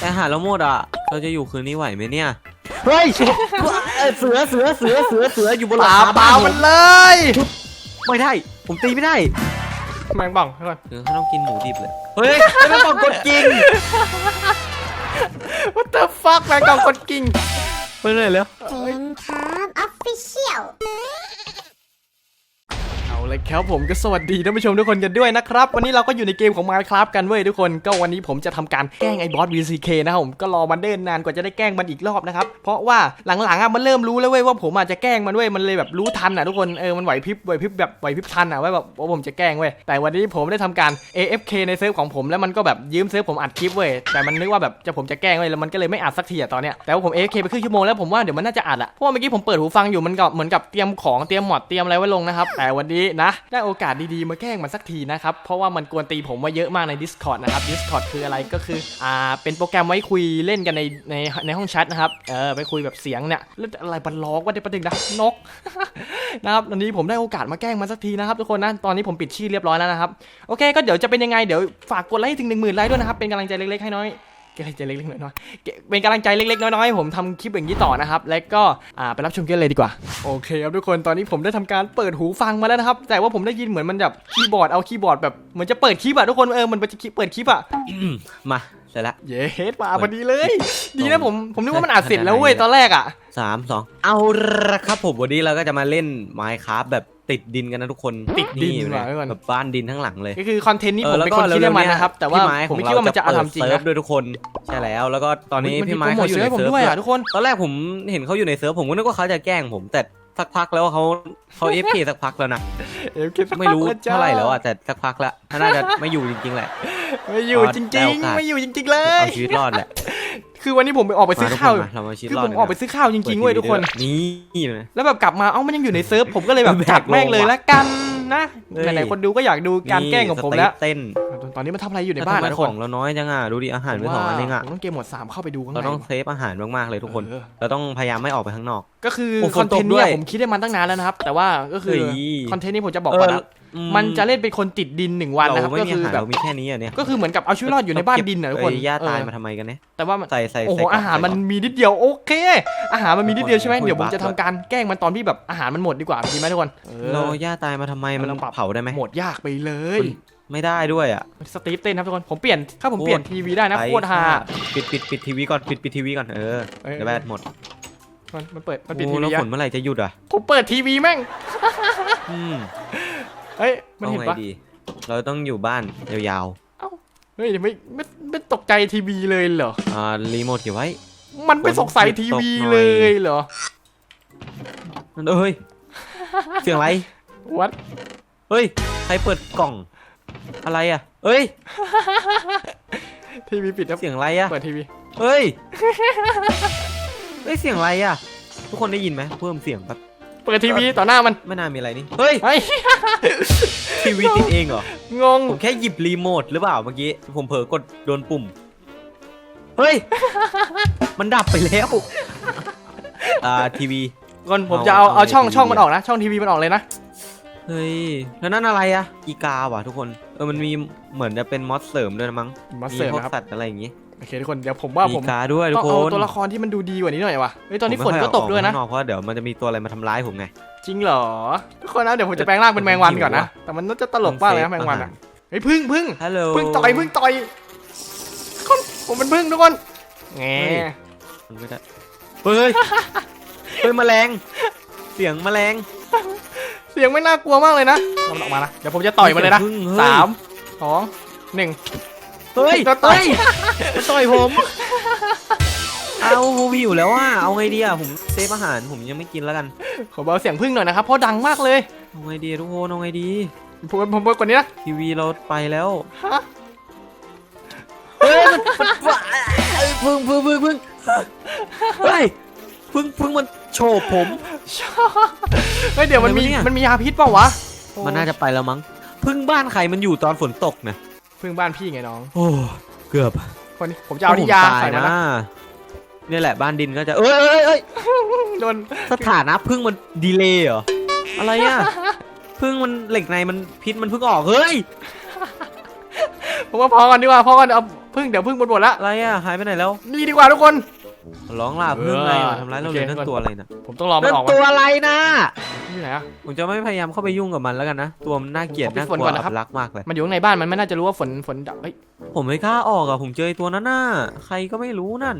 แต่อาหารเราหมดอะ เราจะอยู่คืนนี้ไหวไหมเนี่ย เฮ้ยเอ้ยเสือเสือเสือเสือเสืออยู่บนหปลังลาคาเปล่าบ้านผมันมเลยไม่ได้ ผมตีไม่ได้แมงป่องให้ก่อนเออเขาต้องกินหมูดิบเลย เฮ้ยไม่ต้องกดกิน What the fuck แมงป่องกดกิ่งไปเลยแล้วเกมครับออฟฟิเชียล เอาเลยครับผมก็สวัสดีท่านผู้ชมทุกคนกันด้วยนะครับ วันนี้เราก็อยู่ในเกมของ Minecraft กันเว้ยทุกคน ก็วันนี้ผมจะทำการแกล้งไอ้บอส VCK นะครับผมก็รอมันเดินนานกว่าจะได้แกล้งมันอีกรอบนะครับ เพราะว่าหลังๆอะมันเริ่มรู้แล้วเว้ยว่าผมอาจจะแกล้งมันเว้ยมันเลยแบบรู้ทันอะทุกคนเออมันไหวพริบไหวพริบแบบไหวพริบทันอะว่าแบบว่าผมจะแกล้งเว้ยแต่วันนี้ผมได้ทำการ AFK ในเซิร์ฟของผมแล้วมันก็แบบยืมเซิร์ฟผมอัดคลิปเว้ยแต่มันนึกว่าแบบจะผมจะแกล้งเว้ยแล้วมันก็เลยไม่อัดสักทีอะตอนเนี้ยแต่ว่าผม AFK ไปครึ่งชั่วโมงแล้วผมว่าเดี๋ยวมันน่าจะอัดอะเพราะว่าเมื่อกี้ผมเปิดหูฟังอยู่มันก็เหมือนกับเตรียมของเตรียมหมอดเตรียมอะไรไว้ลงนะครับแต่วันนี้นะได้โอกาสดีๆ มาแกล้งมันสักทีนะครับ เพราะว่ามันกวนตีผมมาเยอะมากใน Discord นะครับ Discord คืออะไรก็คืออ่าเป็นโปรแกรมไว้คุยเล่นกันในในในห้องแชทนะครับเออไปคุยแบบเสียงเนี่ยแล้วอะไรบันล้อกว่าได้ประเด็นนะนกนะครับตอนนี้ผมได้โอกาสมาแกล้งมันสักทีนะครับทุกคนนะตอนนี้ผมปิดชื่อเรียบร้อยแล้วนะครับโอเค ก็เดี๋ยวจะเป็นยังไงเดี๋ยวฝากกดไลค์ให้ถึง1 0,000ไลค์ด้วยนะครับเป็นกำลังใจเล็กๆให้น้อย กำลังใจเล็กๆน้อยๆเป็นกำลังใจเล็กๆน้อยๆให้ผมทำคลิปอย่างนี้ต่อนะครับ แล้วก็อ่าไปรับชมกันเลยดีกว่า โอเคครับทุกคนตอนนี้ผมได้ทำการเปิดหูฟังมาแล้วนะครับ แต่ว่าผมได้ยินเหมือนมันแบบคีย์บอร์ดเอาคีย์บอร์ดแบบเหมือนจะเปิดคลิปอะทุกคนเออมันจะเปิดคลิปอะอืมมาเสร็จละเย้มาพอดีเลย ดีนะผมผมนึกว่ามันอัดเสร็จแล้วเว้ยตอนแรกอะสามสองเอาละครับผมวันนี้เราก็จะมาเล่น Minecraft แบบ ติดดินกันนะทุกคนติดดินนี่ว่ะทุกคนแบบบ้านดินทั้งหลังเลยก็คือคอนเทนต์นี้เอผอมแล้วเป็นก็คนคิดให้มันนะครับ แต่ว่าพี่ไม้ผมไม่ของคิดว่ามันจะเอาเปิทำจริงเซิร์นะฟด้วยทุกคนใช่แล้ว แล้วก็ตอนนี้มันพี่ไม้โปรโมเขาทอยู่เซิร์ในฟให้ผมเซิร์ฟด้วยด้วยอะทุกคน ตอนแรกผมเห็นเขาอยู่ในเซิร์ฟผมก็นึกว่าเขาจะแกล้งผมแต่สักพักแล้วเขาเขาเอฟเคสักพักแล้วนะ เอ็มคิดไม่รู้เท่าไหร่แล้วอะแต่สักพักแล้วน่าจะไม่อยู่จริงๆแหละ ไม่อยู่จได้ริงโอกาส ๆ ไม่อยู่จริง ๆ เลย เอาชีวิตรอดแหละ คือวันนี้ผมไปออกไปซื้อมาทุกข้าวคนมาเรามาชีวิตคือรอดผมออกไปซื้อข้าวจริงๆเว้ยทุกคน นี่นะแล้วแบบกลับมาเอ้ามันยังอยู่ในเซิร์ฟผมก็เลยแบบแบกจัดแม่งเลยลงว่ะละกันนะเฮ้ยไหนๆคนดูก็อยากดูการแกล้งของผมแล้วสเต็ปเต้น ตอนนี้มันทำอะไรอยู่ในแต่บ้านทำไมนะทุกขคอนงเราน้อยจังอะดูดิอาหารไม่สองอันเองอะผมต้องเกมโหมดสามเข้าไปดูข้างในเราต้องเซฟอาหารมากๆเลยทุกคนเออเราต้องพยายามไม่ออกไปข้างนอก ก็คือโอ้คฝอนนเทตนกต์ด้เนี่วยยผมคิดได้มาตั้งนานแล้วนะครับแต่ว่าก็คือเฮ้ยคอนเทนต์นี้ผมจะบอกก่อนนะอื มันจะเล่นเป็นคนติดดินหนึ่งวันนะครับเราไม่ก็มีคือาอหารแบบเรามีแค่นี้อะเนี่ยก็คือเหมือนกับเอาชีวิตรอดอยู่ในบ้านดินนะทุกคนเอ้ยย่าตายเออมาทำไมกันเนี่ยแต่ว่ามันใส่ใส่โอ้โหใส่กล่งอาหารมันใส่กล่องมีนิดเดียวโอเค อาหารมันมีนิดเดียวใช่ไหมโอ้ยเดี๋ยวผมบั๊กจะทำการแกล้งมันตอนที่แบบอาหารมันหมดดีกว่าดีไหมทุกคนเออเราย่าตายมาทำไมมันเราปรับเผาได้ไหมหมดยากไปเลยไม่ได้ด้วยอะสตีฟเต้นครับทุกคนผมเปลี่ยนถ้าผมโคตรเปลี่ยนทีวีได้นะไปโคตรฮาปิดปิดปิดทีวีก่อนปิดปิดทีวีก่อนเออเอ้ยเดี๋ยวแบตหมดมันมันเปิดมันปิดโอ้ทีแล้วีวอะฝนเมื่อไหร่จะหยุดอะผมเปิดทีวีแม่งอืม เฮ้ย มันเอาเห็นไงปะดี เราต้องอยู่บ้านยาวเฮ้ยไม่ไม่ไม่ตกใจทีวีเลยเหรอ ๆอ่ารีโมทเก็บไว้ มันไม่สงสัยทีวีเลยเหรอเฮ้ย เสียงอะไร วัดเฮ้ย ใครเปิดกล่อง อะไรอะ เฮ้ย ทีวีปิดแล้วเสียงอะไรอะ เปิดทีวีเฮ้ย เฮ้ย เสียงอะไรอะ ทุกคนได้ยินไหมเพิ่มเสียงแบบ เปิดทีวีต่อหน้ามันไม่น่ามีอะไรนี่ เฮ้ย เฮ้ย ทีวีติดเองเหรอ งง ผมแค่หยิบรีโมทหรือเปล่าเมื่อกี้ ผมเผลอกดโดนปุ่ม เฮ้ย มันดับไปแล้ว อ่าทีวี ก่อนผมเอาจะเอาเอาเอาช่องในทีวีช่องมันออกนะ ช่องทีวีมันออกเลยนะ เฮ้ย แล้วนั่นอะไรอะอีกาว่ะทุกคน เออ มันมีเหมือนจะเป็นมอสเสริมด้วยนะมั้งมาเสิร์ฟพวกนะครับ สัตว์อะไรอย่างงี้ โอเคทุกคนเดี๋ยวผมว่ามีผมกาด้วยทุต้อกงคเอานตัวละครที่มันดูดีกว่านี้หน่อยวะเฮ้ยตอนนี้ผมฝนไม่ค่ก็อตกด้วยนะออข้างนอกเพราะเดี๋ยวมันจะมีตัวอะไรมาทำร้ายผมไงจริงเหรอทุกคนนะเดี๋ยวผมจะแปลงร่างเป็นแมงวันก่อนนะแต่มันน่าจะตลกมากเลยนะแมงวันอะเฮ้ยพึ่งพึ่งฮัลโหลพึ่งต่อยพึ่งต่อยคนผมเป็นพึ่งทุกคนแงมันไม่ได้เฮ้ยเฮ้ยแมลง เสียงแมลง เสียงไม่น่ากลัวมากเลยนะเอามันออกมานะเดี๋ยวผมจะต่อยมันเลยนะพึ่งเฮ้ยสามสองหนึ่ง เฮ้ยจะต่อยมันต่อยผม เอาผมหิวแล้วอะเอาไงดีอะผมเซฟอาหารผมยังไม่กินแล้วกันขอเบาเสียงพึ่งหน่อยนะครับเพราะดังมากเลยเอาไงดีทุกคนเอาไงดีผมผมเปิดกว่านี้นะทีวีเราไปแล้วฮะเฮ้ยมันมันว่าเอ้ยพึ่งพึ่งพึ่งพึ่งเฮ้ยพึ่งพึ่งมันโฉบผมเฮ้ยเดี๋ยวมันมีอะไรวะเนี่ย มันมียาพิษเปล่าวะมันน่าจะไปแล้วมั้งพึ่งบ้านใครมันอยู่ตอนฝนตกนะ พึ่งบ้านพี่ไงน้อง โอ้เกือบคนนี้ผมจะเอาที่ยาผมตใส่มันนะเนี่ยแหละบ้านดินก็จะเอ้ยเอ้ยเอ้ยโดนสถานะพึ่งมันดีเลย์เหรออะไรอะพึ่งมันเหล็กในมันพิษมันเพิ่งออกเฮ้ยผมว่าพอกันดีกว่าพอกันเอาพึ่งเดี๋ยวพึ่งหมดหมดละอะไรอะหายไปไหนแล้วนี่ดีกว่าทุกคน ร้องล่าพึ่งไงเออมาทำร้ายเราโอเลเคยนั่นตัวอะไรนะผมต้องรอมันนั่นออกตัมาวอะไรนะที่ไหนอะ ผมจะไม่พยายามเข้าไปยุ่งกับมันแล้วกันนะ ตัวมันน่าเกลียดขอพี่น่ากฝนลัวก่อนนะครับอับลักษณ์มากเลยมันอยู่ข้างในบ้านมันไม่น่าจะรู้ว่าฝนฝนดับเฮ้ยผมไม่กล้าออกอะผมเจอไอ้ตัวนั้นน่ะใครก็ไม่รู้นั่น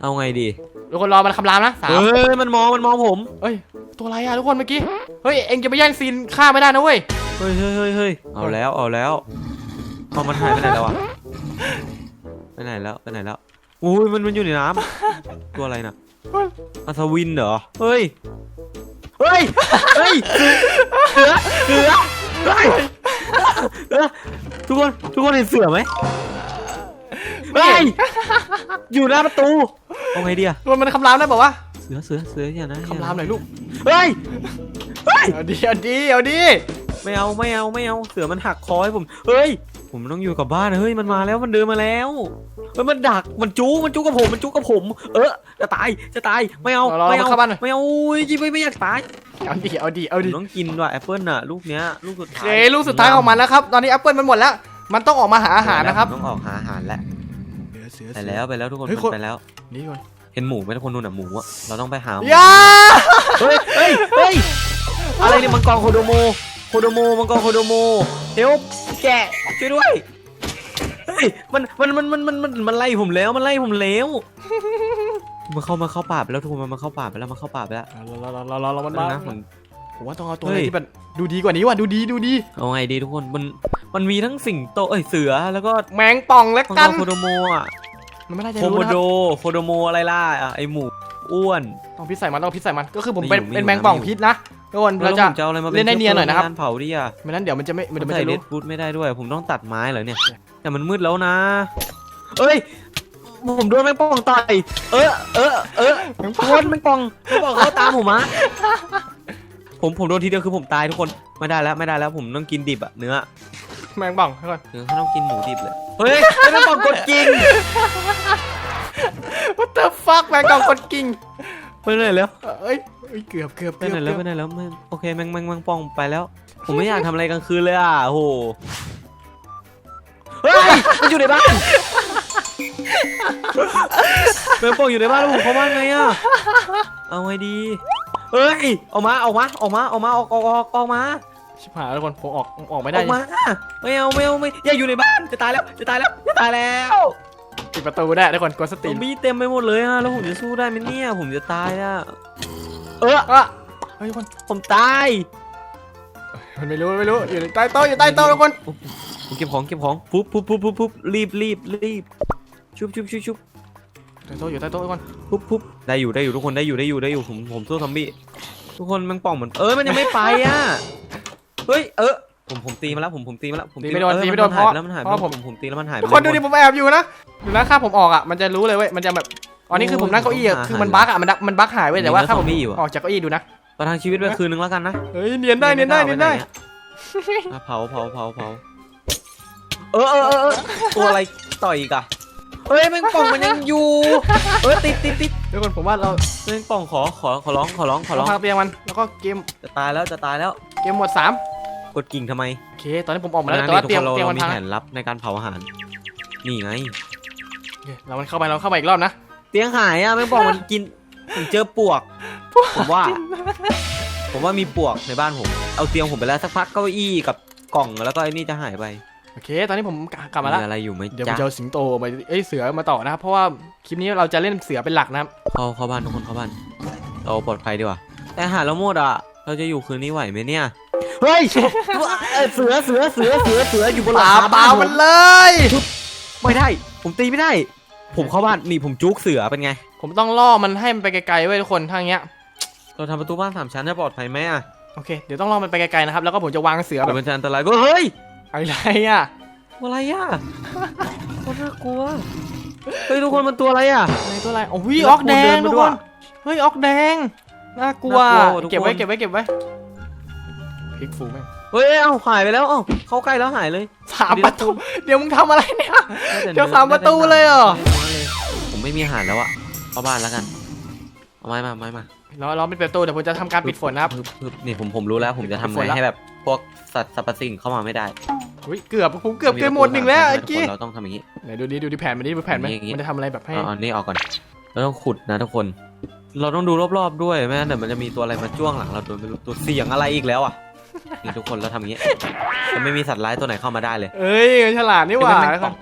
เอาไงดีทุกคนรอมันคำรามนะสามเฮ้ยมันมองมันมองผมเอ้ยตัวอะไรอะทุกคนเมื่อกี้เฮ้ยเอ็งจะไปแย่งซีนฆ่าไม่ได้นะเว้ยเฮ้ยเฮ้ยเฮ้ยเฮ้ยเอาแล้วเอาแล้วเอามันหายไปไหนแล้วอะไปไหนแล้วไปไหนแล้ว อุ้ยมันมันอยู่ในน้ำ ตัวอะไรน่ะอัศวินเหรอ เฮ้ย เฮ้ย เฮ้ยเสือเสือเฮ้ยเสือทุกคน ทุกคนเห็นเสือไหมเฮ้ย อยู่หน้าประตู เอาไงดีอะทุกคนมันคำรามได้บอกว่าเสือเสือเสืออย่านะคำรามหน่อยลูก เฮ้ย เฮ้ย เอาดีเอาดีเอาดีไม่เอาไม่เอาไม่เอา เสือมันหักคอให้ผม เฮ้ย ผมต้องอยู่กับบ้านเฮ้ยมันมาแล้วมันเดินมาแล้วเฮ้ยมันดักมันจู้มันจู้กับผมมันจู้กับผม เออจะตายจะตายไม่เอารอไม่มันเอาเข้าบ้านหน่อย ไม่เอาอุ้ยจิไม่ไม่อยากตายเอาดีเอาดีเอาผดีมต้องกินว่ะแอปเปิลน่ะลูกเนี้ยลูกสุดโอท้าเคยลูกสุดท้ายของมันแล้วครับ ตอนนี้แอปเปิลมันหมดแล้ว มันต้องออกมาหาอาหารนะครับ ผมต้องออกหาอาหารแล้วเสือไปแล้วไปแล้วทุกคนเฮ้ยมันไปแล้ว นี่ก่อนเห็นหมูไหมทุกคนนู่นน่ะหมูอะเราต้องไปหาหมูย่าเฮ้ย เฮ้ย เฮ้ย อะไรเนี่ยมังกรโคโดโม โคโดโม มังกรโคโดโม เฮลแกะ ช่วยด้วยเฮ้ยมันมันมันมันมันมันมันไล่ผมแล้วมันไล่ผมแล้วมันเข้ามาเข้าป่าไปแล้วทุกคนมันมาเข้าป่าไปแล้วมันเข้าป่าไปแล้วรอรอรอรอรอมันแล้มาวนะผม ผมว่าต้องเอาตัวเฮ้อะไรยที่มันดูดีกว่านี้ว่ะดูดีดูดี เอาไงดีทุกคนมันมันมีทั้งสิงโตเอ้ยเสือแล้วก็แมงป่องแล้วมังกักนรโคโดโมอะมันไม่น่าจะโครู้โมนะคโดรับโคโดโมอะไรล่ะอะไอหมูอ้วน ต้องพิษใส่มันต้องพิษใส่มันก็คือผมไม่เป็นอยู่เป็นไม่อยู่แมงป่องไม่อยู่พิษนะ ทุกคนแล้เราวจะผมจะเอาอะไรมาเล่นได้เนียนหน่อยนะครับใการเผาดิอะไม่นั้นเดี๋ยวมันจะไม่มัเดี๋ยวนมันใส่จะเลรู้ดฟูดไม่ได้ด้วย ผมต้องตัดไม้เหรอเนี่ย แต่มันมืดแล้วนะเอ้ยผมโดนแมงป่องต่อยเออเออเออโดนแมงป่องแมงป่องเข้าตามผมมาผมผมโดนทีเดียวคือผมตายทุกคนไม่ได้แล้วไม่ได้แล้วผมต้องกินดิบอะเนื้อแมงป่องทุกคนเนื้อเขาต้องกินหมูดิบเลยเฮ้ยแมงป่องกดกิน what the fuck แมงป่องกดกิ่ง ไปไหนแล้วเอ้ยเอ้ยเกือบเกือบไปเกือบไหนแล้วเกืไปอบไหนแล้วไม่โอเคแมงแมงแมงป่องไปแล้ว ผมไม่อยากทำอะไรกลางคืนเลยอะโอ้โหเฮ้ยมันอยู่ในบ้านแมงป่องอยู่ในบ้านแล้วผมเข้าบ้านไงอะเอาไงดีเฮ้ยออกมาออกมาออกมาออกมาออกออกออกออกมาชิบหายแล้วทุกคนผมออกออกไม่อได้อกมาไม่เอาไม่เอาไม่อย่าอยู่ในบ้านจะตายแล้วจะตายแล้วจะตายแล้ว ปิดประตูได้ทุกคนกดสซติอมบี้เต็มไปหมดเลยอะแล้วผมจะสู้ได้ไหมเนี่ยผมจะตายอะเอออะเฮ้ยทุกคนผมตายมันไม่รู้มันไม่รู้อยู่ใต้โต๊ะอยู่ใต้โต๊ะทุกคนผมเก็บของเก็บของปุ๊บปุ๊บปุ๊บปุ๊บปุ๊บรีบรีบรีบชุบชุบชุบชุบใต้โต๊ะอยู่ใต้โต๊ะทุกคนปุ๊บปุ๊บได้อยู่ได้อยู่ทุกคนได้อยู่ได้อยู่ได้อยู่ผมผมสู้ซอมบี้ทุกคนแมันป่องเหมือนเอ้ยมันยังไม่ไปอะเฮ้ยเออผมผมตีมาแล้วผมผมตีมาแล้วผมตีไม่โดนเออตีไม่โดนมัเพราะหายไปแล้วมันหายไปเพราะผมผมผมตีแล้วมันหายไปทุกคนดูเลยดิผมแอบอยู่นะ ดูนะถ้าผมออกอะมันจะรู้เลยเว้ยมันจะแบบอ๋อนี่คือผมนั่งเก้าอี้อะคือมันบั๊กอะมันดักมันบั๊กหายเว้ยแต่ว่าถ้าผมออกจากเก้าอี้ดูนะประทังชีวิตไปคืนนึงแล้วกันนะเฮ้ยเนียนได้เนียนได้เนียนได้อะเผาเผาเผาเผาเออเออเออเออตัวอะไรต่อยอีกอะเฮ้ยแมงป่องมันยังอยู่เออติดติดติดทุกคนผมว่าเราแมงป่องขอขอขอร้องขอร้องขอร้องเราพักเตียงมันแล้วก็เกมจะตายแล้วจะตายแล้วเกมหมดสามกดกิ่งทำไมโอเคตอนนี้ผมออกมาแล้วแต่ว่าเตียงเราเตียงเรามันมีพังแผนลับในการเผาอาหารนี่ไงโอ เคเรามันเข้าไปเราเข้าไปอีกรอบนะ เตียงหายอะแม่งบอกมันกินผมเจอปวก ผมว่า ผมว่ามีปวกในบ้านผม เอาเตียงผมไปแล้วสักพักเก้าอี้กับกล่องแล้วก็ไอ้นี่จะหายไปโอเค ตอนนี้ผมกลับมาแล้วอะไรอยู่ไหมเดี๋ยวผมจ๊ะจะเอาสิงโตมาเอ้ยเสือมาต่อนะครับเพราะว่าคลิปนี้เราจะเล่นเสือเป็นหลักนะครับเข้าเข้าบ้านทุกคนเข้าบ้านเราปลอดภัยดีกว่า แต่อาหารเราหมดอะ เราจะอยู่คืนนี้ไหวไหมเนี่ยเฮ้ยเอ้ยเสือเสือเสือเสือเสืออยู่บนหลังปาคาเปล่าบ้านผมันมเลย ไม่ได้ ผมตีไม่ได้ ผมเข้าบ้านนี่ผมจุกเสือเป็นไง ผมต้องล่อมันให้มันไปไกลๆไว้ยทุกคนถ้าอย่างเงี้ยเราทำประตูบ้านสามชั้นจะปลอดภัยไหมอะโอเคเดี๋ยวต้องล่อมันไปไกลๆนะครับแล้วก็ผมจะวางเสือแบเดี๋ยบวมันจะอันตรายก็เฮ้ยอะไรอะอะไรอะโคตรน่ากลัวเฮ้ยทุกคนมันตัวอะไรอะในตัวอะไรโอ้ยมีออกแดงเดินมาทุกด้ควยนเฮ้ยออกแดงน่ากลัวน่ากลัวทุกคน เก็บไว้เก็บไว้เก็บไว้พลิกฟูแม่ง เฮ้ยเอ้าหายไปแล้วเอ้าเข้าใกล้แล้วหายเลยสามประตูเดี๋ยวมึงทำอะไรเนี่ยได้แต่เดี๋ยวนื้อสามประตูเลยเหรอผมไม่มีอาหารแล้วอะเข้าบ้านแล้วกันเอาไม้มาไม้มาเราเราเป็นประตูเดี๋ยวผมจะทำการปิดฝนนะครับปึ๊บปึ๊บนี่ผมผมรู้แล้วผมจะทำฝนไงละให้แบบพวกสัตว์สรรพสิ่งเข้ามาไม่ได้อุ้ยเกือบผมเกือบเกินหมดหนึ่งแล้วไอ้ทุกกี้คนเราต้องทำอย่างนี้ไหนดูดิดูดิแผนมันดิดูแผนไหมอย่างงี้มันจะทำอะไรแบบให้เอาอันนี้ออกก่อนเราต้องขุดนะทุกคน เราต้องดูรอบๆด้วยไม่งั้นเดี๋ยวมันจะมีตัวอะไรมาจ้วงหลังเราโดยไม่รู้ตัวเสียงอะไรอีกแล้วอะ นี่ทุกคนเราทำอย่างนี้จะไม่มีสัตว์ร้ายตัวไหนเข้ามาได้เลย เอ้ยฉลาดนี่หว่าเดี๋ยมันตก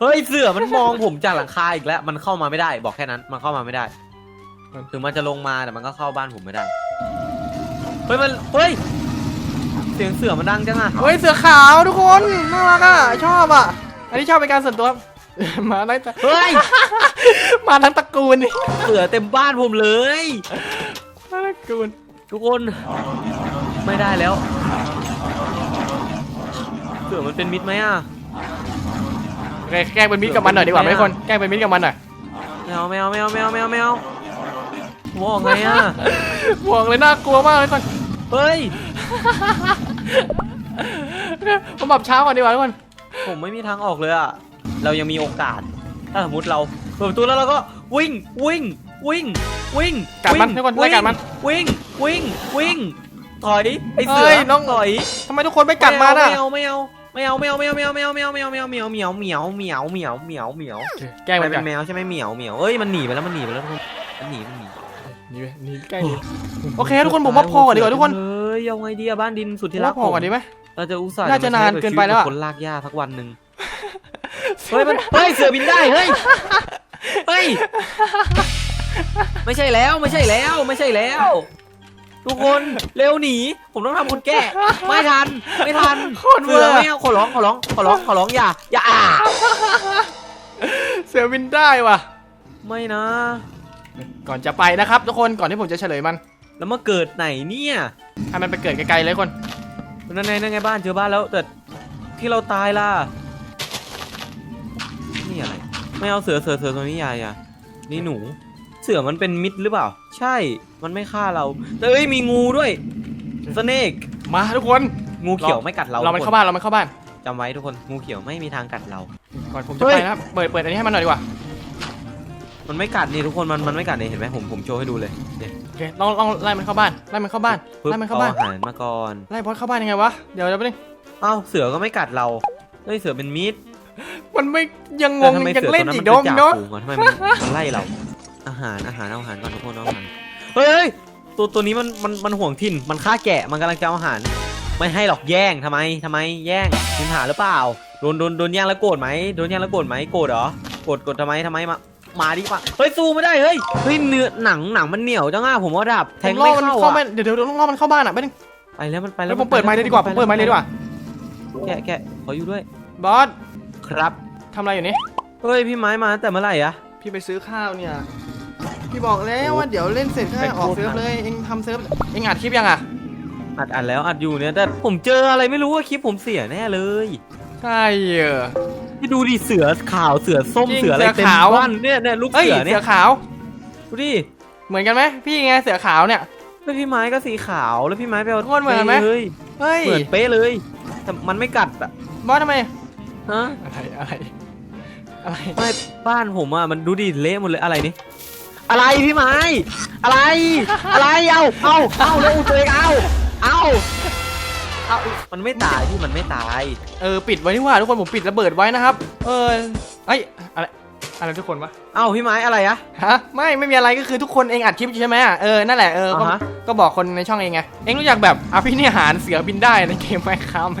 เฮ้ยเสือมันมองผมจากหลังคาอีกแล้ว มันเข้ามาไม่ได้ บอกแค่นั้น มันเข้ามาไม่ได้ ถึงมันจะลงมาแต่มันก็เข้าบ้านผมไม่ได้ เฮ้ยมัน เฮ้ย เสียงเสือมันดังจังอะเฮ้ยเสือขาวทุกคนน่ารักอะชอบอะ อันนี้ชอบเป็นการส่วนตัว มาได้แต่เฮ้ย มาทั้งตระกูลนี่เสือเต็มบ้านผมเลย มาทั้งตระกูลทุกคน ไม่ได้แล้ว เสือมันเป็นมิตรไหมอะ โอเคแกล้งเป็นมิตรกับมันหน่อยดีกว่าไหมทุกคนแกล้งเป็นมิตรกับมันหน่อยไม่เอาไม่เอาไม่เอาไม่เอาไม่เอาไม่เอาผมบอกไงอะบอกเลยน่ากลัวมากเลยทุกคนเฮ้ย ผมแบบเช้าก่อนดีกว่าทุกคนผมไม่มีทางออกเลยอะ เรายังมีโอกาส ถ้าสมมติเราเปิดประตูแล้วเราก็วิ่งวิ่งวิ่งวิ่งกัดมันวิ่งทุกคนไล่กัดมัน วิ่งวิ่งวิ่ง ถอยไอเสืเอ้ยน้อง ถอยทำไมทุกคนไม่กัดมาน่ะ ไม่เอาไม่เอา ไม่เอาไม่เอาไม่เอาไม่เอาไม่เอาไม่เอาไม่เอาไม่เอาไม่เอาเหมียวเหมียวเหมียวเหมียวเหมียวเหมียวแกล้งมัมันนเป็กันนแมวใช่ไหมเหมียวเหมียวเอ้ยมันหนีไปแล้วมันหนีไปแล้วทุกคนมันหนีมันหนีนี่ไปนี่ใกล้นี่โอเคทุกคนผมว่าพอก่อนดีกว่าทุกคนเฮ้ยเอาไงดีอะบ้านดินสุดที่ผมรัว่ากพอก่อนดีไหม เราจะอุตส่าห์น่าจะนานเกินไปแล้วอะ คนลากหญ้าสักวันหนึ่งเฮ้ยมันเฮ้ยเสือบินได้เฮ้ยเฮ้ยไม่ใช่แล้วไม่ใช่แล้วไม่ใช่แล้ว ทุกคนเร็วหนี ผมต้องทำคนแก้ ไม่ทัน ไม่ทันโคตรเวเสืออร์ไม่เอาขอร้องขอร้องขอร้องขอร้องอย่าอย่าอ่าเสือบินได้ว่ะ ไม่นะ ก่อนจะไปนะครับ ทุกคนก่อนที่ผมจะเฉลยมัน แล้วมาเกิดไหนเนี่ยให้มันไปเกิดไกลๆเลยคนนั่นไงนั่นไงบ้านเจอบ้านแล้วแต่ที่เราตายล่ะนี่อะไรไม่เอาเสือเสือเสือตัวนี้อยาอยานี่หนู เสือมันเป็นมิตรหรือเปล่า ใช่ มันไม่ฆ่าเรา แต่เอ้ยมีงูด้วยสเนกมาทุกคน งูเขียวไม่กัดเราเรามันทุกเข้าบ้านเรามันเข้าบ้านจำไว้ทุกคนงูเขียวไม่มีทางกัดเรา ก่อนผมจะเฮ้ไปยนะครับเปิดเปิดอันนี้ให้มันหน่อยดีกว่า มันไม่กัดนี่ทุกคนมันมันไม่กัดนี่เห็นไหมผมผมโชว์ให้ดูเลยเนี่ยโอเคลองลองไล่มันเข้าบ้านไล่มันเข้าบ้านปึ๊บไล่มันเข้าบ้านออาหารมาก่อนไล่บอสเข้าบ้านยังไงวะเดี๋ยวเดี๋ยวไปบนึงเอ้าเสือก็ไม่กัดเราเฮ้ยเสือเป็นมิตรมันไม่ยังงแต่งทำไมยังเสือเล่นตัวอีนั้นกมันเนาะเป็นเนาะจ่าฝูงอะทำไมมันมันไล่เรา อาหารอาหารเอาอาหารก่อนทุกคนเอาอาหารเฮ้ยตัวตัวนี้มันมันมันห่วงถิ่นมันฆ่าแกะมันกำลังจะเอาอาหาร ไม่ให้หรอกแย่งทำไมทำไมแย่งมีปัญหาหรือเปล่าโดนโดนโดนแย่งแล้วโกรธไหมโดนแย่งแล้วโกรธไหมโกรธเหรอโกรธโกรธทำไมทำไมมามาดีกว่าเฮ้ยสู้ไม่ได้เฮ้ยเฮ้ยเนื้อหนังหนังมันเหนียวจังอะผมว่าดับแทงผมล่ไม่อมันเข้าเข้าอะบ้านเดี๋ยวเดี๋ยวต้องล่อมันเข้าบ้านอะไปบนึงไปแล้วมันไปแล้แล้ววผมเปิดไมค์เลยดีกว่าผมเปิดไมค์เลยดีกว่าแกะแกะขออยู่ด้วยบอสครับทำอะไรอยู่นี่เฮ้ยพี่ไม้มาตั้งแต่เมื่อไหร่อะพี่ไปซื้อข้าวเนี่ย พี่บอกแล้วว่าเดี๋ยวเล่นเสร็จก็ให้ออกเซิร์ฟเลย เองทำเซิร์ฟ เองอัดคลิปยังอะ อัดอัดแล้วอัดอยู่เนี่ยแต่ผมเจออะไรไม่รู้ว่าคลิปผมเสียแน่เลยใช่เออที่ดูดิเสือขาวเสือส้มจริงเสืออะไรเสือเต็มขาวบ้านเนี่ยเนี่ยลูกเอ้ยเสือเสืเนี่อยขาวดูดิเหมือนกันไหมพี่ไงเสือขาวเนี่ยแล้วพี่ไม้ก็สีขาวแล้วพี่ไม้ไปเอาทุกคนเหมือนไหมเลยเฮ้ยเหมือนเป๊ะเลยแต่มันไม่กัดอะบอสทำไมฮะอะไรอะไรอะไรไม่บ้านผมอะมันดูดิเละหมดเลยอะไรนี่ อะไรพี่ไม้ อะไร อะไรเอาเอาเอาแล้วอุตัวเองเอาเอาเอามันไม่ตายพี่มันไม่ตาย เออปิดไว้ดีกว่าทุกคนผมปิดระเบิดไว้นะครับ เออไอ้ยอะไร อะไรทุกคนวะ เอาพี่ไม้อะไรอะ ฮะไม่ไม่มีอะไรก็คือทุกคนเองอัดคลิปใช่ไหมอะเออนั่นแหละเออก็อ่าฮะ ก็บอกคนในช่องเองไงเองรู้จักแบบอภินิหารเสือบินได้ในเกมไมค์ครับไหม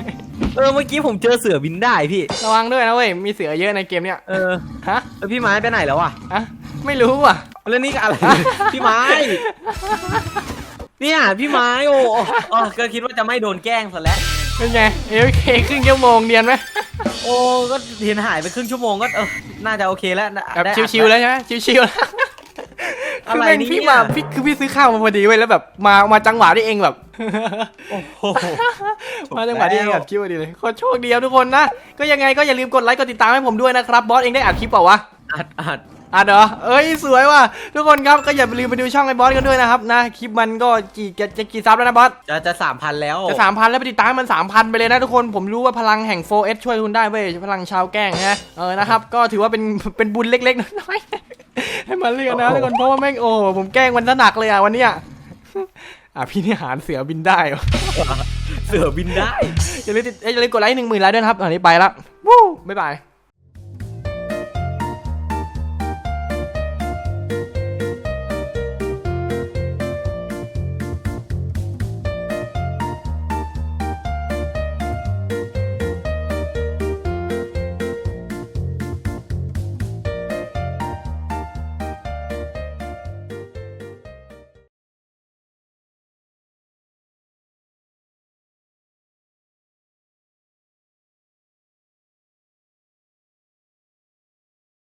เออเมื่อกี้ผมเจอเสือบินได้พี่ ระวังด้วยนะเว้ยมีเสือเยอะในเกมเนี้ยเออฮะแล้วพี่ไม้ไปไหนแล้วอะฮะไม่รู้อะ แล้วนี่ก็อะไร พี่ไม้ เนี่ยพี่ไม้โอ้โอ้โอ้ก็คิดว่าจะไม่โดนแกล้งซะแล้วเป็นไงเอฟเคครึ่งชั่วโมงเดียนไหม โอ้ก็เห็นหายไปครึ่งชั่วโมงก็เออน่าจะโอเคแล้วนะแบบได้อัด ชิวๆแล้วใช่ไหมชิวๆแล้วอะคือไรแม่งเนี่ย พี่มาพี่คือพี่ซื้อข้าวมาพอดีเว้ยแล้วแบบมามาจังหวะที่เองแบบ โอ้โห มาจังหวะที่เองอัดคลิปพอดีเลยโคตรโชคดีครับทุกคนนะ ก็ยังไงก็อย่าลืมกดไลค์กดติดตามให้ผมด้วยนะครับบอสเองได้อัดคลิปเปล่าวะ อัดอัด อะเหรอเอ้ยสวยว่ะทุกคนครับก็อย่าลืมไปดูช่องไอ้บอสกันด้วยนะครับนะคลิปมันก็กี่จะจะกี่ซับแล้วนะบอสจะจะสามพันแล้วจะสามพันแล้วไปติดตามให้มันสามพันไปเลยนะทุกคนผมรู้ว่าพลังแห่ง 4S ช่วยคุณได้เว้ยพลังชาวแกล้งนะเออนะครับก็ถือว่าเป็นเป็นบุญเล็กๆน้อยๆให้มันเรียกนะทุกคนเพราะว่าแม่งโอ้ผมแกล้งมันซะหนักเลยอะวันเนี้ยอะพี่นี่หารเสือบินได้วะเสือบินได้อย่าลืมติดเอ้ยอย่าลืมกดไลค์หนึ่งหมื่นไลค์ด้วยนะครับตอนนี้ไปละวู้บ๊ายบาย